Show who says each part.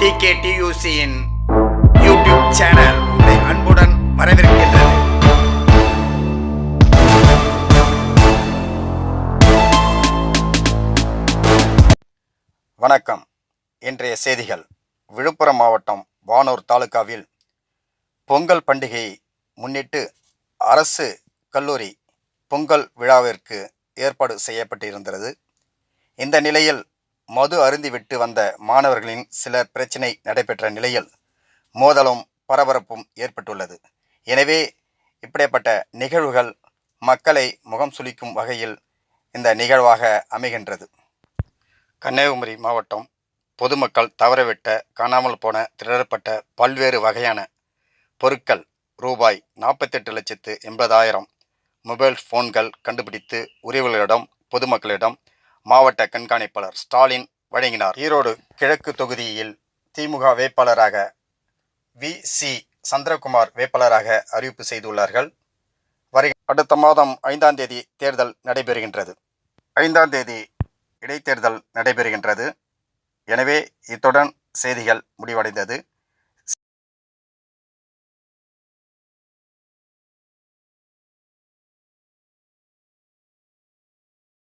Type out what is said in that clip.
Speaker 1: Decay டியூசியின் YouTube channel உங்களை அன்புடன் வரவேற்கின்றது வணக்கம். இன்றைய செய்திகள். விழுப்புரம் மாவட்டம் வானூர் தாலுகாவில் பொங்கல் பண்டிகையை முன்னிட்டு அரசு கல்லூரி பொங்கல் விழாவிற்கு ஏற்பாடு செய்யப்பட்டிருந்தது. இந்த நிலையில் மது அருந்திவிட்டு வந்த மாணவர்களின் சில பிரச்சினை நடைபெற்ற நிலையில் மோதலும் பரபரப்பும் ஏற்பட்டுள்ளது. எனவே இப்படிப்பட்ட நிகழ்வுகள் மக்களை முகம் சுளிக்கும் வகையில் இந்த நிகழ்வாக அமைகின்றது. கன்னியாகுமரி மாவட்டம் பொதுமக்கள் தவறவிட்ட காணாமல் போன திருடப்பட்ட பல்வேறு வகையான பொருட்கள் ரூபாய் நாற்பத்தெட்டு லட்சத்து எண்பதாயிரம் மொபைல் ஃபோன்கள் கண்டுபிடித்து உறவுகளிடம் பொதுமக்களிடம் மாவட்ட கண்காணிப்பாளர் ஸ்டாலின் வழங்கினார். ஈரோடு கிழக்கு தொகுதியில் திமுக வேட்பாளராக வி. சி. சந்திரகுமார் வேட்பாளராக அறிவிப்பு செய்துள்ளார்கள். வரை அடுத்த மாதம் ஐந்தாம் தேதி தேர்தல் நடைபெறுகின்றது. ஐந்தாம் தேதி இடைத்தேர்தல் நடைபெறுகின்றது. எனவே இத்துடன் செய்திகள் முடிவடைந்தது.